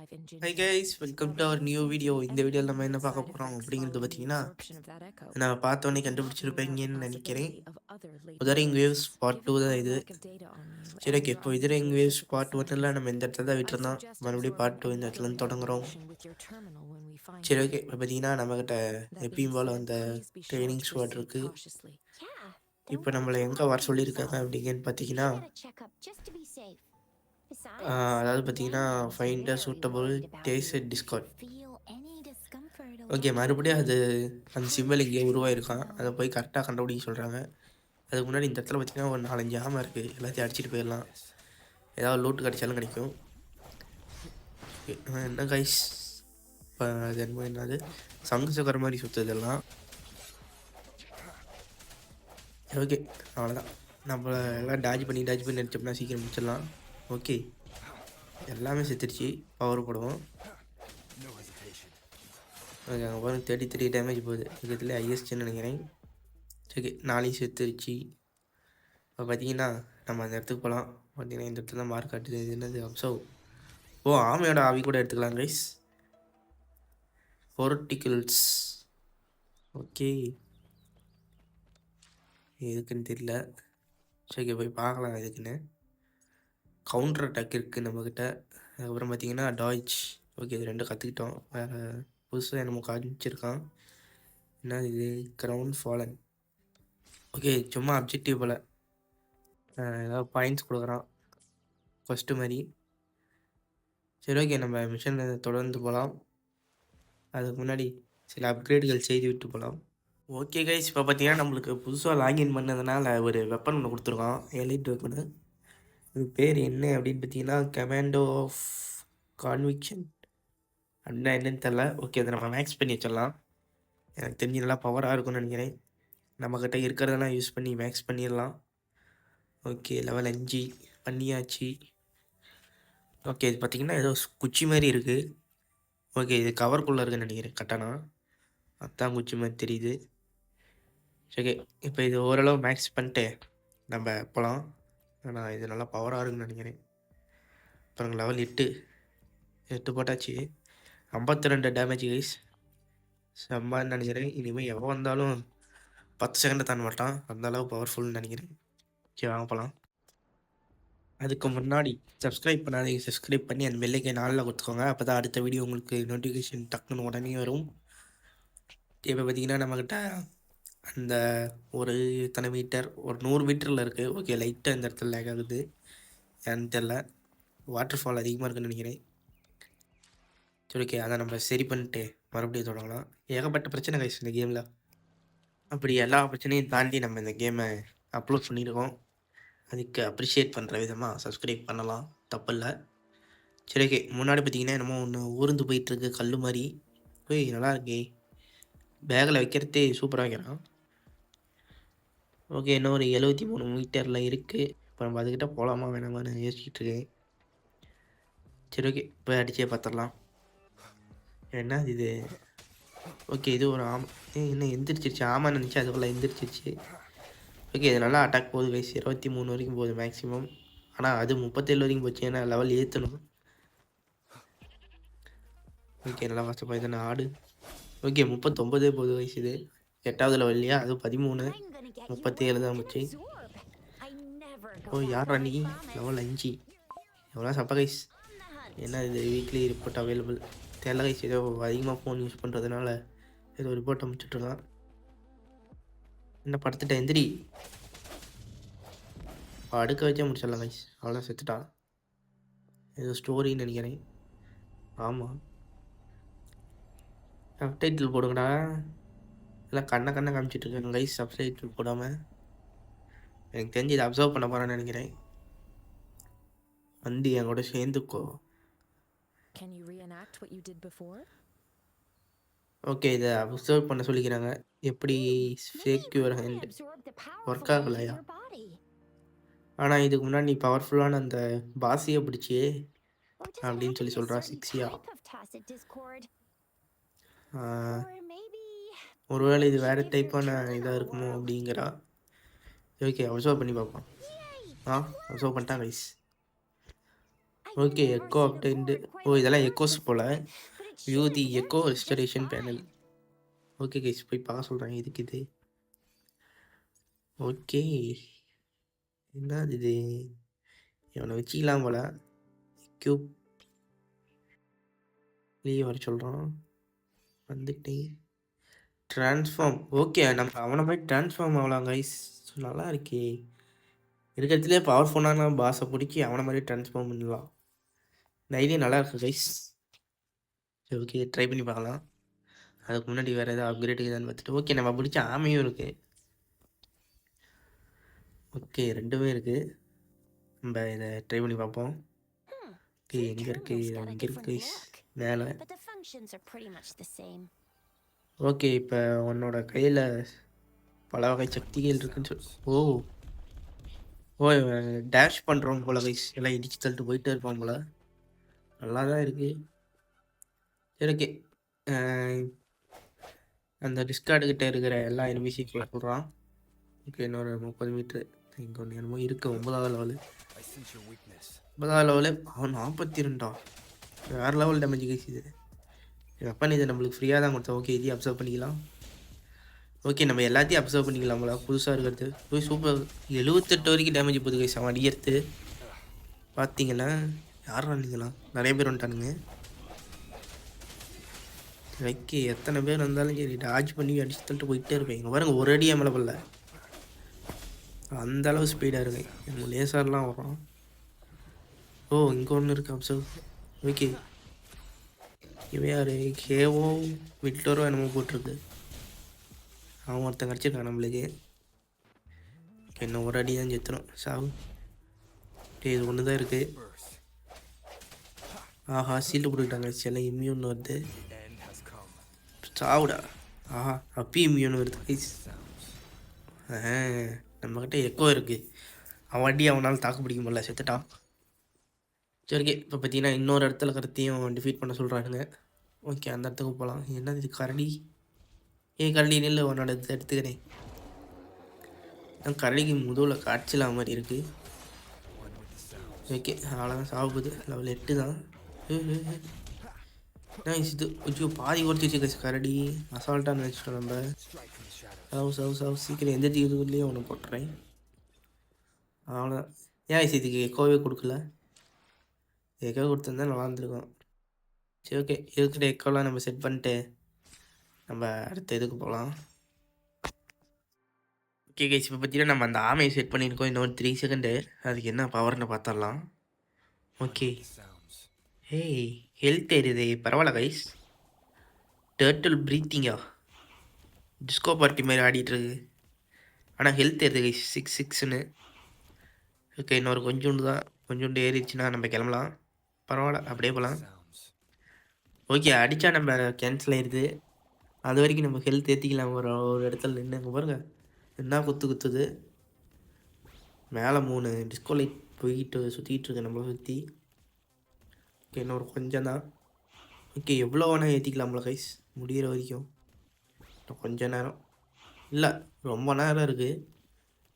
Hi guys welcome to our new video இந்த வீடியோவில் நம்ம என்ன பார்க்க போகிறோம் அப்படிங்கிறது பார்த்தீங்கன்னா நான் பார்த்தோன்னே கண்டுபிடிச்சிருப்பீங்கன்னு நினைக்கிறேன். உதரிங் வேவ்ஸ் பார்ட் டூ தான் இது. சரி ஓகே இப்போ உதரிங் வேவ்ஸ் பார்ட் ஒன்னில் நம்ம இந்த இடத்துல தான் விட்டுருந்தோம் மறுபடியும் பார்ட் டூ இந்த இடத்துலேருந்து தொடங்குறோம். சரி ஓகே இப்போ பார்த்தீங்கன்னா நம்மக்கிட்ட எப்பயும் போல் அந்த ட்ரைனிங் ஸ்குவாட் இருக்குது இப்போ நம்மளை எங்கே வர சொல்லியிருக்காங்க அப்படிங்கன்னு பார்த்தீங்கன்னா அதாவது பார்த்தீங்கன்னா find suitable taste discount okay மறுபடியும் அது அந்த சிம்பிள் இங்கே உருவாயிருக்கான். அதை போய் கரெக்டாக கண்டுபிடிக்க சொல்கிறாங்க அதுக்கு முன்னாடி இந்த இடத்துல பார்த்தீங்கன்னா ஒரு நாலஞ்சு ஆமாம் இருக்குது எல்லாத்தையும் அடிச்சிட்டு போயிடலாம். ஏதாவது லூட்டு கிடைச்சாலும் கிடைக்கும். என்ன கைஸ் இப்போ அது என்ன என்னது? சங்கு சக்கர மாதிரி சுற்றுது எல்லாம் ஓகே அவ்வளோதான் நம்ம எல்லாம் டாஜ் பண்ணி டாஜ் பண்ணி அடிச்சோம்னா சீக்கிரம் முடிச்சிடலாம். ஓகே. எல்லாமே செத்துருச்சு பவர் போடுவோம். ஓகே அங்கே பாருங்க தேர்ட்டி த்ரீ டேமேஜ் போகுது. இதுல ஹையஸ்ட்னு நினைக்கிறேன். ஓகே நாளையும் செத்துருச்சு இப்போ பார்த்தீங்கன்னா நம்ம அந்த இடத்துக்கு போகலாம் பார்த்தீங்கன்னா இந்த இடத்துல தான் மார்க் காட்டுது. இது என்னது? அப்சர்வ் ஓ ஆமையோட ஆவி கூட எடுத்துக்கலாம் கைஸ் பொர்டிகிள்ஸ் ஓகே. எதுக்குன்னு தெரியல. சரி ஓகே போய் பார்க்கலாம் எதுக்குன்னு. கவுண்டர் அட்டாக் இருக்குது நம்மக்கிட்ட அதுக்கப்புறம் பார்த்தீங்கன்னா டாய்ச் ஓகே இது ரெண்டும் கற்றுக்கிட்டோம் வேறு புதுசாக என்னமோ காமிச்சிருக்கான். என்ன இது? கிரவுண்ட் ஃபாலன் ஓகே சும்மா அப்ஜெக்டிவ் போல். ஏதாவது பாயிண்ட்ஸ் கொடுக்குறான். ஃபஸ்ட்டு மாதிரி. சரி ஓகே நம்ம மிஷனை தொடர்ந்து போகலாம் அதுக்கு முன்னாடி சில அப்கிரேடுகள் செய்து விட்டு போகலாம் ஓகே கைஸ் இப்போ பார்த்தீங்கன்னா நம்மளுக்கு புதுசாக லாகின் பண்ணதுனால ஒரு வெப்பன் ஒன்று கொடுத்துருக்கான். எலிட் வெப்பனு இது பேர் என்ன அப்படின்னு பார்த்தீங்கன்னா கமாண்டோ ஆஃப் கான்விக்ஷன் அப்படின்னா என்னன்னு தெரில ஓகே அதை நம்ம மேக்ஸ் பண்ணி வச்சிடலாம். எனக்கு தெரிஞ்சு நல்லா பவராக இருக்கும்னு நினைக்கிறேன். நம்மக்கிட்ட இருக்கிறதெல்லாம் யூஸ் பண்ணி மேக்ஸ் பண்ணிடலாம். ஓகே லெவல் அஞ்சு பண்ணியாச்சு. ஓகே இது பார்த்தீங்கன்னா ஏதோ குச்சி மாதிரி இருக்குது ஓகே இது கவர்க்குள்ளே இருக்குன்னு நினைக்கிறேன் கட்டணா அதான் குச்சி மாதிரி தெரியுது. ஓகே இப்போ இது ஓரளவு மேக்ஸ் பண்ணிட்டு நம்ம போகலாம் ஆனால் இது நல்லா பவராக இருக்குன்னு நினைக்கிறேன். அப்புறம் லெவல் எட்டு. எட்டு போட்டாச்சு. ஐம்பத்தி ரெண்டு டேமேஜ் கைஸ் செம்மன்னு நினைக்கிறேன். இனிமேல் எவ்வளோ வந்தாலும் பத்து செகண்டை தாண்ட மாட்டான். அந்த அளவு பவர்ஃபுல்னு நினைக்கிறேன். சரி வாங்க போகலாம் அதுக்கு முன்னாடி சப்ஸ்கிரைப் பண்ணாதீங்க. சப்ஸ்கிரைப் பண்ணி அந்த பெல்லைக்கை நாளில் கொடுத்துக்கோங்க. அப்போ தான் அடுத்த வீடியோ உங்களுக்கு நோட்டிஃபிகேஷன் டக்குன்னு உடனே வரும். இப்போ பார்த்தீங்கன்னா நம்மக்கிட்ட அந்த ஒரு எத்தனை மீட்டர்? ஒரு நூறு மீட்டரில் இருக்குது ஓகே லைட்டாக இந்த இடத்துல லேக் ஆகுது. ஏன்னு தெரில வாட்டர் ஃபால் அதிகமாக இருக்குன்னு நினைக்கிறேன். சரி ஓகே அதை நம்ம சரி பண்ணிட்டு மறுபடியும் தொடங்கலாம். ஏகப்பட்ட பிரச்சனை கைஸ் இந்த கேமில் அப்படி எல்லா பிரச்சனையும் தாண்டி நம்ம இந்த கேமை அப்லோட் பண்ணியிருக்கோம் அதுக்கு அப்ரிஷியேட் பண்ணுற விதமாக சப்ஸ்கிரைப் பண்ணலாம். தப்பில்லை சரி ஓகே முன்னாடி பார்த்தீங்கன்னா என்னமோ ஒன்று ஊர்ந்து போயிட்டுருக்கு கல் மாதிரி. போய் நல்லா இருக்கே. பேக்கில் வைக்கிறதே சூப்பராக வைக்கிறான். ஓகே இன்னும் ஒரு எழுபத்தி மூணு மீட்டரில் இருக்குது இப்போ நம்ம அதுக்கிட்ட போகலாமா வேணாமான்னு யோசிச்சுட்டு இருக்கேன். சரி ஓகே போய் அடிச்சே பார்த்துடலாம் என்ன இது? ஓகே இது ஒரு ஆம் என்ன எந்திரிச்சிருச்சு? ஆமாம் நினச்சி அதுக்குள்ளே எந்திரிச்சிருச்சு. ஓகே இது நல்லா அட்டாக் போகுது வயசு இருபத்தி மூணு வரைக்கும் போகுது மேக்ஸிமம் ஆனால் அது முப்பத்தேழு வரைக்கும் போச்சு. ஏன்னா லெவல் ஏற்றணும் ஓகே நல்லா கஷ்டப்பா தானே ஆடு? ஓகே முப்பத்தொம்பது பொது வயசு இது எட்டாவதுல வரலையா? அது பதிமூணு. முப்பத்தி ஏழு தான் போச்சு. ஓ யாரா நீ? லெவல் அஞ்சு. எவ்வளோ சப்ப கைஸ் என்ன இது? வீக்லி ரிப்போர்ட் அவைலபிள் தெரியல கைஸ் ஏதோ அதிகமாக ஃபோன் யூஸ் பண்ணுறதுனால ஏதோ ரிப்போர்ட் அமைச்சிட்ருக்கான் என்ன படுத்துட்ட? எந்திரி. அடுக்க வச்சே முடிச்சிடலாம் கைஸ் அவ்வளோ செத்துட்டா ஏதோ ஸ்டோரின்னு நினைக்கிறேன். ஆமாம் சப்டைட்டில் போடுங்கடா. எல்லாம் கண்ணை கண்ணை காமிச்சிட்டு இருக்காங்க கைஸ் சப்டைட்டில் போடாமல் எனக்கு தெரிஞ்சு இதை அப்சர்வ் பண்ண போகிறேன்னு நினைக்கிறேன். வந்து என் கூட சேர்ந்துக்கோ. Can you reenact what you did before? Okay இதை அப்சர்வ் பண்ண சொல்லிக்கிறாங்க. எப்படி ஃபேக் யுவர் ஹேண்ட் ஒர்க் ஆகலையா? ஆனால் இதுக்கு முன்னாடி நீ பவர்ஃபுல்லான அந்த பாசியை பிடிச்சியே அப்படின்னு சொல்லி சொல்றா சிக்ஸியா. ஒருவேளை இது வேறு டைப்பான இதாக இருக்குமோ அப்படிங்கிறா. ஓகே அப்சர்வ் பண்ணி பார்ப்போம் ஆ அப்சர்வ் பண்ணிட்டான் கைஸ் ஓகே எக்கோ அப்டேண்டு ஓ இதெல்லாம் echoes pole. View the echo restoration panel okay guys போய் பார்க்க சொல்கிறேன் இதுக்கு இது? ஓகே என்ன இது? இவனை வச்சுக்கலாம் போல. கியூப் வெளியே வர சொல்கிறான் வந்துட்டேன் ட்ரான்ஸ்ஃபார்ம் ஓகே நம்ம அவனை போய் ட்ரான்ஸ்ஃபார்ம் ஆகலாம் கைஸ் நல்லா இருக்கே. இருக்கிறதுலே பவர்ஃபுல்லான பாஸை பிடிக்கி அவனை மாதிரி ட்ரான்ஸ்ஃபார்ம் பண்ணலாம். இந்த ஐடியா நல்லா இருக்கு கைஸ் சரி ஓகே ட்ரை பண்ணி பார்க்கலாம். அதுக்கு முன்னாடி வேறு எதாவது அப்கிரேட் இருக்குதான்னு பார்த்துட்டு. ஓகே நம்ம பிடிச்ச ஆமையும் இருக்குது ஓகே ரெண்டுமே இருக்குது நம்ம இதை ட்ரை பண்ணி பார்ப்போம். ஓகே எங்கே இருக்குது எங்கே இருக்கு மேலே. Functions are pretty much the same. Okay இப்போ உன்னோட கையில் பல வகை சக்திகள் இருக்குன்னு சொல் ஓ. ஓ டேஷ் பண்ணுறோம் போல கைஸ் எல்லாம் இடிச்சு தள்ளிட்டு போயிட்டே இருப்பான் போல. நல்லா தான் இருக்குது சரி ஓகே அந்த டிஸ்கார்டு கிட்ட இருக்கிற எல்லா எனிமிஸையும் சொல்கிறான் ஓகே இன்னொரு முப்பது மீட்ரு இங்கே ஒன்று என்னமோ இருக்குது ஒன்பதாவது லெவலு. ஒன்பதாவது லெவலு அவன் நாற்பத்தி ரெண்டா? வேறு லெவல் டேமேஜ் கைஸ் இது. வெப்பன் இது நம்மளுக்கு ஃப்ரீயாக தான் கொடுத்தோம் ஓகே இதையும் அப்சர்வ் பண்ணிக்கலாம். ஓகே நம்ம எல்லாத்தையும் அப்சர்வ் பண்ணிக்கலாம்ல புதுசாக இருக்கிறது. போய் சூப்பர் எழுபத்தெட்டு வரைக்கும் டேமேஜ் போகுது கைஸ் அவன் அடிக்கிறது பார்த்தீங்களா யார் வந்தீங்களா நிறைய பேர் வந்துட்டானுங்க. ஓகே எத்தனை பேர் வந்தாலும் சரி டாஜ் பண்ணி அடிச்சு தள்ளிட்டு போயிட்டே இருப்பேன். பாருங்க ஒரு அடியே மேலே பண்ணல அந்த அளவு ஸ்பீடாக இருக்கேன். எங்கள் லேசர்லாம் வரும். ஓ இங்கே ஒன்று இருக்கு அப்சர்வ் ஓகே இவன் யார் ஹேவோ விக்டரோ என்னமோ போட்டிருக்கு. அவன் ஒருத்தன் கிடச்சிருக்கான் நம்மளுக்கு. என்ன ஒரு அடி தான் செத்துரும். சாவு. டே இது ஒன்று தான் இருக்குது ஆஹா சீல்டு போட்டுக்கிட்டாங்க. சில இம்யூன் வருது. சாவுடா. ஆஹா அப்பி இம்யூன் வருது. கைஸ் ஆ நம்மக்கிட்ட எக்கோ இருக்குது அவன் அடி அவனால் தாக்கு பிடிக்க முடியல. செத்துட்டான். ஓகே இப்போ பார்த்தீங்கன்னா இன்னொரு இடத்துல கருத்தையும் டிஃபீட் பண்ண சொல்கிறானுங்க ஓகே அந்த இடத்துக்கு போகலாம் என்னது இது கரடி? ஏன் கரடி நெல் உன்னோட இதை எடுத்துக்கிறேன். நான் கரடிக்கு முதுவில் காய்ச்சலாம் மாதிரி இருக்குது ஓகே அவ்வளோதான் சாப்பிடுது லெவல் எட்டு தான். நைஸ் இது கொஞ்சம் பாதி குறைச்சி வச்சுக்க கரடி. அசால்ட்டாக நினச்சிட்டோம் நம்ம. ஹவுஸ் ஹவுஸ் the சீக்கிரம் எந்த தீர்வுலேயும் ஒன்று போட்டுறேன். அவ்வளோதான் ஏன் இதுக்கு எக்கோவே கொடுக்கல? எக்கோ கொடுத்துருந்தா நல்லா இருந்திருக்கும் சரி ஓகே இருக்கிற எக்கோலாம் நம்ம செட் பண்ணிட்டு நம்ம அடுத்த இதுக்கு போகலாம் ஓகே கேஸ் இப்போ பார்த்தீங்கன்னா நம்ம அந்த ஆமையை செட் பண்ணியிருக்கோம். இன்னொரு த்ரீ செகண்டு அதுக்கு என்ன பவர்னு பார்த்துடலாம் ஓகே The ஹெல்த் ஏறுதே. பரவாயில்ல கைஸ் டேர்ட்டில் ப்ரீத்திங்கா டிஸ்கோ பார்ட்டி மாதிரி ஆடிட்டுருக்கு. ஆனால் ஹெல்த் ஏறுது கைஸ் சிக்ஸ் சிக்ஸ்னு ஓகே இன்னொரு கொஞ்சோண்டு தான். கொஞ்சோண்டு ஏறிடுச்சுன்னா நம்ம கிளம்பலாம். பரவாயில்ல அப்படியே போகலாம் ஓகே அடித்தா நம்ம கேன்சல் ஆயிடுது அது வரைக்கும் நம்ம ஹெல்த் ஏற்றிக்கலாம் ஒரு ஒரு இடத்துல நின்று பாருங்க என்ன குத்து குத்துது. மேலே மூணு டிஸ்கோ லைட் போய்கிட்டு சுற்றிக்கிட்டு இருக்கு நம்மளை சுற்றி ஓகே இன்னொரு கொஞ்சம் தான். ஓகே எவ்வளோ வேணால் ஏற்றிக்கலாம்ல கைஸ் முடிகிற வரைக்கும். இன்னும் கொஞ்ச நேரம். இல்லை ரொம்ப நேரம் இருக்குது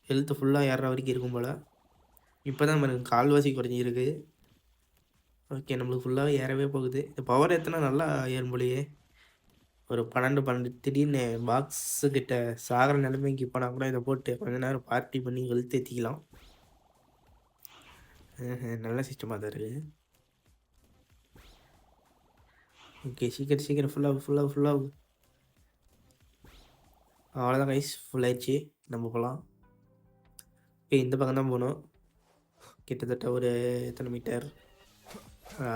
ஹெல்த்து ஃபுல்லாக ஏறுற வரைக்கும் இருக்கும் போல். இப்போ தான் நமக்கு கால்வாசி குறைஞ்சிருக்கு. ஓகே நம்மளுக்கு ஃபுல்லாக ஏறவே போகுது. இந்த பவர் எத்தனை நல்லா ஏறும் போலியே. ஒரு பன்னெண்டு பன்னெண்டு திடீர்னு பாக்ஸு கிட்ட சாகிற நிலைமைக்கு போனால் கூட இதை போட்டு கொஞ்ச நேரம் பார்ட்டி பண்ணி வெளுத்து ஏற்றிக்கலாம் நல்ல சிஸ்டமாக தான் இருக்குது ஓகே சீக்கிரம் சீக்கிரம் ஃபுல்லாக ஃபுல்லாக ஃபுல்லாக அவ்வளோதான் கைஸ் ஃபுல்லாகிடுச்சு நம்ம போகலாம் ஓகே இந்த பக்கம் தான் போகணும். கிட்டத்தட்ட ஒரு எத்தனை மீட்டர்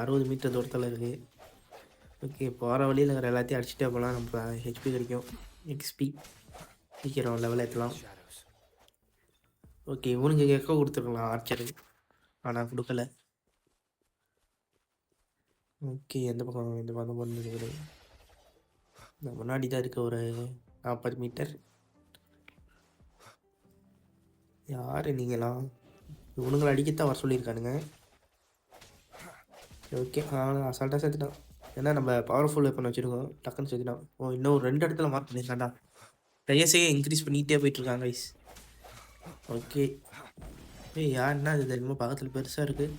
அறுபது மீட்டர் தூரத்தில் இருக்குது ஓகே போகிற வழியில் இருக்கிற எல்லாத்தையும் அடிச்சுட்டே போகலாம் நம்ம ஹெச்பி கிடைக்கும். எக்ஸ்பி சீக்கிரம் லெவல் ஏற்றலாம் ஓகே இவனுக்கு எக்கோ கொடுத்துருக்கலாம் ஆர்ச்சரு ஆனால் கொடுக்கல. ஓகே எந்த பக்கம் இந்த பக்கம் போகிறது இந்த முன்னாடி தான் இருக்க ஒரு நாற்பது மீட்டர். யார் நீங்களாம்? இவனுங்களை அடிக்கத்தான் வர சொல்லியிருக்கானுங்க. ஓகே அவன் அசால்ட்டாக சேர்த்துட்டான். ஏன்னா நம்ம பவர்ஃபுல் வெப்பன் வச்சுருக்கோம். டக்குன்னு சேர்த்துட்டான் ஓ இன்னும் ஒரு ரெண்டு இடத்துல மார்க் பண்ணியிருக்காண்டா ப்ரையஸே இன்க்ரீஸ் பண்ணிக்கிட்டே போயிட்டுருக்காங்க ஐஸ் ஓகே. ஏய் யாருன்னா இது? தெரியுமா? பக்கத்தில் பெருசாக இருக்குது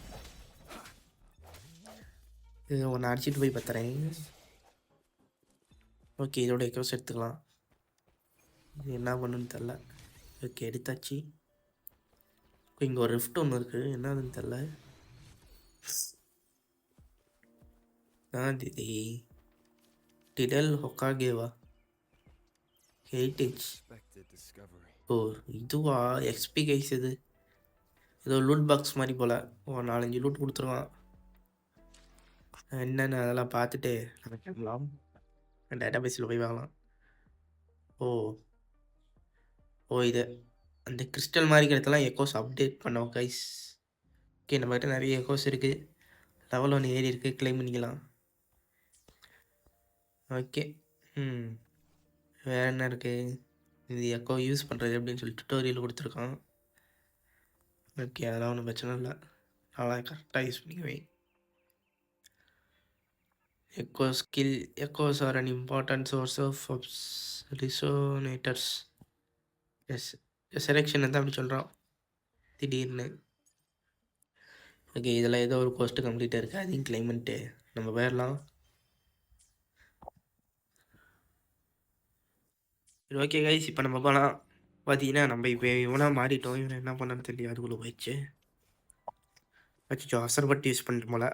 இது ஒன்று அடிச்சிட்டு போய் பார்த்துறேன் ஓகே இதோட எக்ரோஸ் எடுத்துக்கலாம். இது என்ன பண்ணுன்னு தெரில ஓகே எடுத்தாச்சு. இங்கே ஒரு ரிஃப்ட் ஒன்று இருக்குது என்னதுன்னு தெரில நான் இது டிடல் ஹொக்காகேவா ஹெரிட்டேஜ். ஓ இதுவா எக்ஸ்பி கைஸ் இது ஏதோ லூட் பாக்ஸ் மாதிரி போல். ஓ நாலஞ்சு லூட் கொடுத்துருவான். என்னென்னு அதெல்லாம் பார்த்துட்டு நம்ம கிளம்பலாம் டேட்டா பேஸில் போய் வாங்கலாம். ஓ. ஓ இது அந்த கிறிஸ்டல் மாதிரி இருக்கிறதெல்லாம் எக்கோஸ் அப்டேட் பண்ணோம் கைஸ் ஓகே நம்மகிட்ட நிறைய எக்கோஸ் இருக்குது லெவல் ஒன்று ஏறி இருக்குது க்ளைம் பண்ணிக்கலாம். ஓகே. ம். வேறு என்ன இருக்குது இது எக்கோ யூஸ் பண்ணுறது அப்படின்னு சொல்லி டுட்டோரியல் கொடுத்துருக்கான். ஓகே அதெல்லாம் ஒன்றும் பிரச்சனை இல்லை. நல்லா கரெக்டாக யூஸ் பண்ணிக்குவேன் echo skill echoes are an important source of resonators as selection தான் அப்படி சொல்கிறான் திடீர்னு. ஓகே இதில் ஏதோ ஒரு கோஸ்ட்டு கம்ப்ளீட்டாக இருக்குது அதையும் கிளைமேட்டு நம்ம போயிடலாம். சரி ஓகே கைஸ் இப்போ நம்ம போகலாம் பார்த்தீங்கன்னா நம்ம இப்போ இவனா மாறிட்டோம். இவனை என்ன பண்ணான்னு தெரியல. அதுக்குள்ளே போயிடுச்சு. வச்சுச்சோ அவசரப்பட்டு யூஸ் பண்ணிட்டு போல.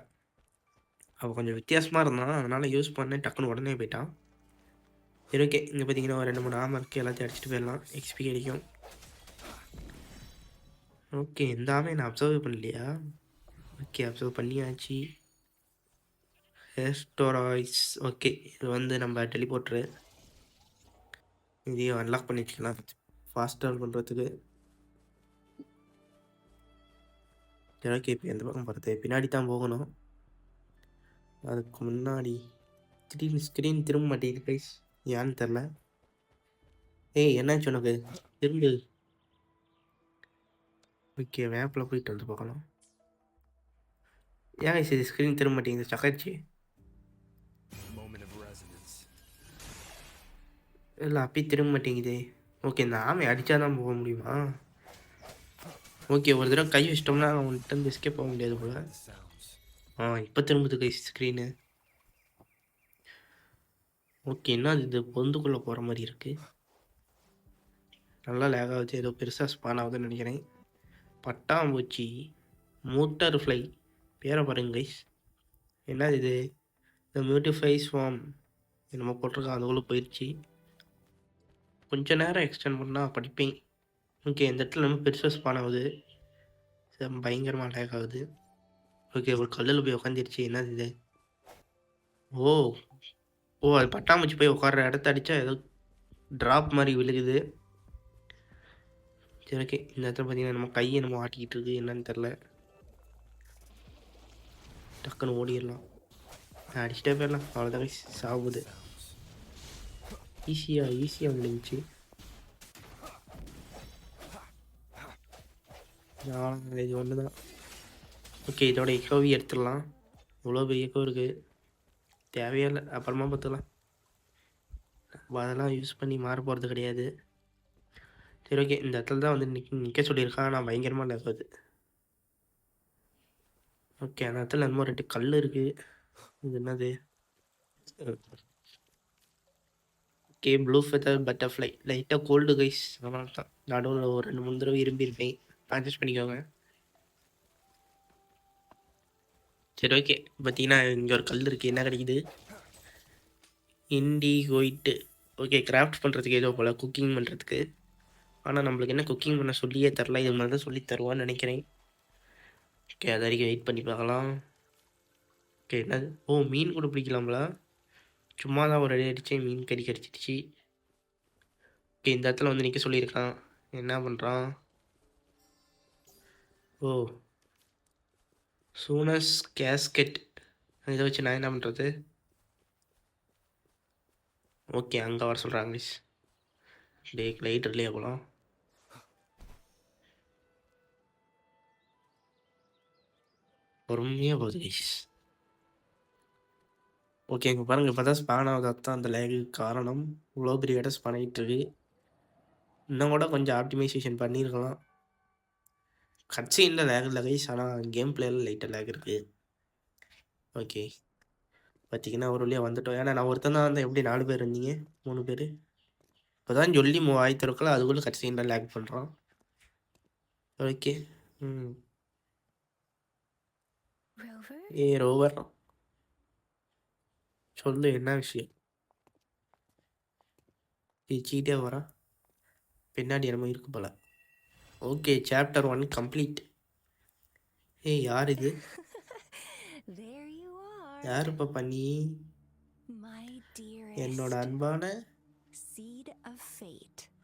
அவள் கொஞ்சம் வித்தியாசமாக இருந்தான். அதனால் யூஸ் பண்ணேன் டக்குன்னு உடனே போயிட்டான். சரி ஓகே இங்கே பார்த்தீங்கன்னா ஒரு ரெண்டு மூணு ஆமாம் இருக்குது எல்லாத்தையும் அடிச்சுட்டு போயிடலாம். எக்ஸ்பி கிடைக்கும். ஓகே இந்த ஆமை நான் அப்சர்வ் பண்ணலையா? ஓகே அப்சர்வ் பண்ணியாச்சு. ஹேஸ்டோராய்ஸ் ஓகே இது வந்து நம்ம டெலிபோட்ரு இதையும் அன்லாக் பண்ணி வச்சுக்கலாம் ட்ராவல் பண்ணுறதுக்கு எனக்கு இப்போ எந்த பக்கம் போகிறது பின்னாடி தான் போகணும். அதுக்கு முன்னாடி திடீர்னு ஸ்க்ரீன் திரும்ப மாட்டேங்குது கைஸ் ஏன்னு தெரில ஏய் என்னாச்சு உனக்கு? திரும்பு ஓகே வேப்பில் போயிட்டு வந்து பார்க்கலாம். ஏன் இது ஸ்க்ரீன் திரும்ப மாட்டேங்குது? சக்காச்சு இல்லை அப்பி திரும்ப மாட்டேங்குதே. ஓகே இந்த ஆமை அடித்தா தான் போக முடியுமா? ஓகே ஒரு தடவை கை வச்சிட்டோம்னா அவன்கிட்ட இருந்து எஸ்கேப் போக முடியாது போல. ஆ இப்போ திரும்புது கை ஸ்க்ரீனு ஓகே என்ன இது பொந்துக்குள்ளே போகிற மாதிரி இருக்குது நல்லா லேக் ஆகுது. ஏதோ பெருசாக ஸ்பான் ஆகுதுன்னு நினைக்கிறேன். பட்டாம்பூச்சி மூட்டர் ஃப்ளை பேரை பாருங்க கைஸ் என்னது இது? இந்த மியூட்டிஃபைஸ் ஃபார்ம் என்னமோ போட்டிருக்கான் அதுக்குள்ளே போயிடுச்சு கொஞ்ச நேரம் எக்ஸ்டெண்ட் பண்ணால் படிப்பேன். ஓகே இந்த இடத்துல ரொம்ப பெருசாக ஸ்பான் ஆகுது. பயங்கரமாக லேக் ஆகுது. ஓகே ஒரு கல்லில் போய் உட்காந்துருச்சு என்னது இது? ஓ ஓ அது பட்டாம்பூச்சி போய் உட்கார இடத்த அடித்தா ஏதோ ட்ராப் மாதிரி விழுகுது. சரி ஓகே இந்த இடத்துல பார்த்தீங்கன்னா நம்ம கையை நம்ம ஆட்டிக்கிட்டு இருக்கு. என்னன்னு தெரில டக்குன்னு ஓடிடலாம். அடிச்சுட்டே போயிடலாம். அவ்வளோதான் guys, சாவுது. ஈஸியாக ஈஸியாக முடிஞ்சிச்சு. இது ஒன்று தான். ஓகே இதோட எக்கோவி எடுத்துடலாம். இவ்வளோ பெரிய எக்கோ இருக்குது தேவையே இல்லை அப்புறமா பார்த்துக்கலாம். அதெல்லாம் யூஸ் பண்ணி மாற போகிறது கிடையாது. சரி ஓகே இந்த இடத்துல தான் வந்து நிற்க நிற்க சொல்லியிருக்கான். நான் பயங்கரமாக லேக்காது ஓகே அந்த இடத்துல என்னமோ ரெண்டு கல் இருக்குது இது என்னது? ஓகே ப்ளூ ஃபெதர் பட்டர்ஃப்ளை லைட்டாக கோல்டு கைஸ் அதனால தான் நடுவில் ஒரு ரெண்டு மூணு தடவை இரும்பியிருப்பேன் அட்ஜஸ்ட் பண்ணிக்கோங்க. சரி ஓகே பார்த்தீங்கன்னா இங்கே ஒரு கல் இருக்குது என்ன கிடைக்குது? இண்டி ஒயிட்டு ஓகே கிராஃப்ட் பண்ணுறதுக்கு ஏதோ போல் குக்கிங் பண்ணுறதுக்கு ஆனால் நம்மளுக்கு என்ன குக்கிங் பண்ண சொல்லியே தரல. இது மாதிரி தான் சொல்லி தருவான்னு நினைக்கிறேன். ஓகே அது வரைக்கும் வெயிட் பண்ணி பார்க்கலாம். ஓகே என்னது? ஓ மீன் கூட பிடிக்கலாம்ல? சும்மா தான் ஒரு அடி அடித்து மீன் கறி கடிச்சிடுச்சு. ஓகே இந்த இடத்துல வந்து நிற்க சொல்லியிருக்கான். என்ன பண்ணுறான் ஓ. சூனஸ் கேஸ்கெட் இதை வச்சு நான் என்ன பண்ணுறது ஓகே அங்கே வர சொல்கிறாங்க மிஸ் டே லைட் இல்லையா போகலாம் பொறுமையாக போகுது கைஸ் ஓகே இங்கே பாருங்கள் இப்போ தான் ஸ்பான் ஆகுது அந்த லேகுக்கு காரணம். இவ்வளோ பெரிய இடம் ஸ்பான் ஆகிட்டு இருக்கு. இன்னும் கூட கொஞ்சம் ஆப்டிமைசேஷன் பண்ணியிருக்கலாம் கட்சியில் லேக் இல்லை கைஸ் ஆனால் கேம் பிளேயில் லைட்டாக லேக் இருக்குது ஓகே பார்த்தீங்கன்னா ஒரு வழியாக வந்துட்டோம். ஏன்னா நான் ஒருத்தன் தான் வந்தேன் எப்படி நாலு பேர் இருந்தீங்க? மூணு பேர்? இப்போ தான் சொல்லி மூ ஆயிரத்தி அதுக்குள்ளே கடைசி தான் லேக் பண்ணுறான் ஓகே ம்? ஏ ரோவர் சொல்லு என்ன விஷயம்? சீட்டே வரான் பின்னாடி என்னமோ இருக்கு போல. ஓகே சாப்டர் ஒன் கம்ப்ளீட் ஏய் யார் இது. யார் இப்போ பண்ணி என்னோட அன்பான.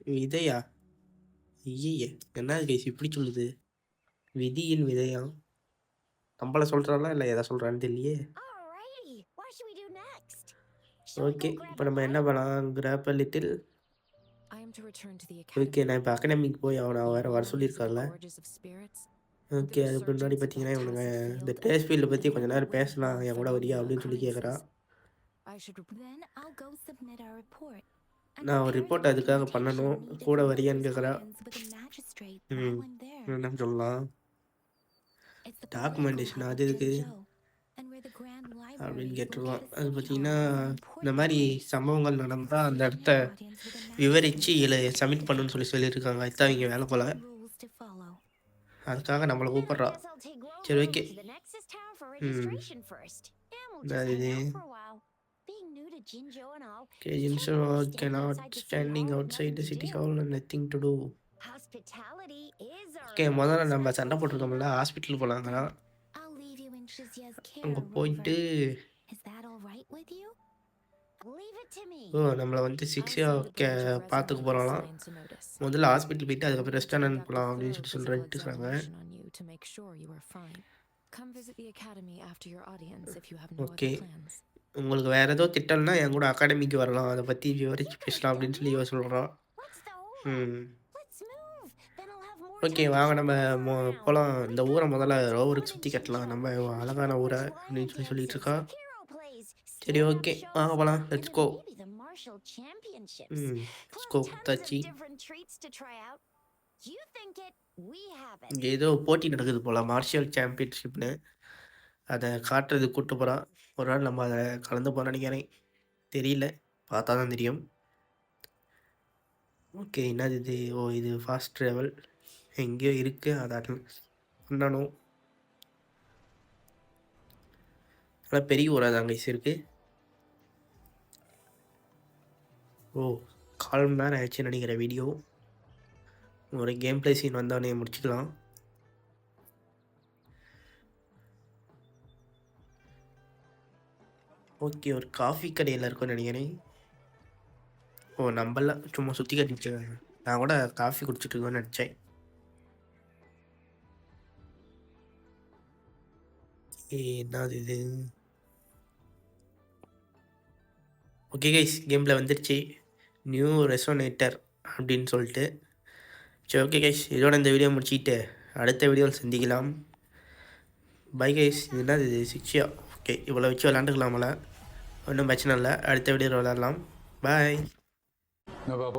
விதையா? ஐயே என்ன கேஸ் இப்படி சொல்லுது? விதியின் விதையா? நம்மள சொல்கிறாளா இல்லை எதை சொல்கிறான்னு தெரியலையே. ஓகே இப்போ a நம்ம என்ன? பண்ணலாம் கிராப்ப லிட்டில் ஓகே. நான் இப்போ அகாடமிக்கு போய் அவனை வேறு வர spirits. ஓகே அதுக்கு முன்னாடி பார்த்தீங்கன்னா இவனுங்க இந்த டேஸ்ட் ஃபீல்டை பற்றி கொஞ்ச நேரம் பேசலாம் என் கூட வரியா அப்படின்னு சொல்லி கேட்குறான் நான் ஒரு the அதுக்காக பண்ணணும். கூட வரியான்னு magistrate ம். என்ன சொல்லலாம் hub அது of அப்படின்னு கேட்டிருக்கோம் அது பார்த்தீங்கன்னா இந்த மாதிரி. சம்பவங்கள் நடந்தால் அந்த இடத்த விவரித்து. இதில் சப்மிட் பண்ணுன்னு சொல்லி சொல்லியிருக்காங்க அதுதான் இங்கே வேலை போல். அதுக்காக நம்மளை கூப்பிட்றா சரி, okay. Hmm. And and okay can't really stand cannot outside the city hall the nothing to do. Okay முதல்ல நம்ம சண்டை. போட்டிருக்கோம்ல ஹாஸ்பிட்டல் போகலாங்கிறான் அங்கே. போயிட்டு. ஓ நம்மளை வந்து I சிக்ஸியாக see the கே Gorge of பார்த்துக்க போகிறாலாம். முதல்ல ஹாஸ்பிட்டல் போயிட்டு அதுக்கப்புறம் ரெஸ்டாரண்ட் போகலாம் அப்படின்னு சொல்லி சொல்லிட்டு இருக்காங்க plans. உங்களுக்கு வேறு ஏதோ திட்டம்னா என் கூட அகாடமிக்கு வரலாம் அதை பற்றி விவரிச்சு பேசலாம் அப்படின்னு சொல்லி இவ சொல்கிறான்? ம் ஓகே வாங்க நம்ம மோ மொ போகலாம் இந்த ஊரை முதல்ல ரோவருக்கு சுற்றி கட்டலாம். நம்ம அழகான ஊரை அப்படின்னு சொல்லி சொல்லிட்டு இருக்கா. சரி ஓகே. வாங்க போகலாம் லெட்ஸ் கோ ம் இங்கே ஏதோ போட்டி நடக்குது போல் மார்ஷியல் சாம்பியன்ஷிப்னு அதை காட்டுறது கூட்டு போகிறான் ஒரு நாள் நம்ம அதை கலந்து போகிறோம் நினைக்கிறேன். தெரியல. பார்த்தா தான் தெரியும். ஓகே என்னது இது? ஓ இது ஃபாஸ்ட் ட்ராவல் எங்கேயோ இருக்குது அதை அட்டன் பண்ணணும் நல்லா பெரிய ஊராக தான் கைஸ் இருக்குது ஓ கால் மணி நேரம் ஆயிடுச்சுன்னு நினைக்கிறேன் வீடியோ ஒரு கேம் பிளே சீன் வந்தோடனே முடிச்சுக்கலாம். ஓகே ஒரு காஃபி கடையில் இருக்கும்னு நினைக்கிறேன். ஓ நம்மளாம் சும்மா சுற்றி கட்டிச்சு நான் கூட காஃபி குடிச்சிட்டு இருக்கோன்னு நினச்சேன். என்னது இது ஓகே கைஸ் கேமில் வந்துருச்சு. நியூ ரெசோனேட்டர் அப்படின்னு சொல்லிட்டு. சரி ஓகே கைஸ் இதோட இந்த வீடியோ முடிச்சுக்கிட்டு அடுத்த வீடியோவில் சந்திக்கலாம். பை கைஸ் இது என்னது? இது சிக்ஸியா ஓகே இவ்வளோ வச்சு விளாண்டுக்கலாமல ஒன்றும் பிரச்சனை இல்லை. அடுத்த வீடியோவில் விளாட்லாம் பாய் நம்ம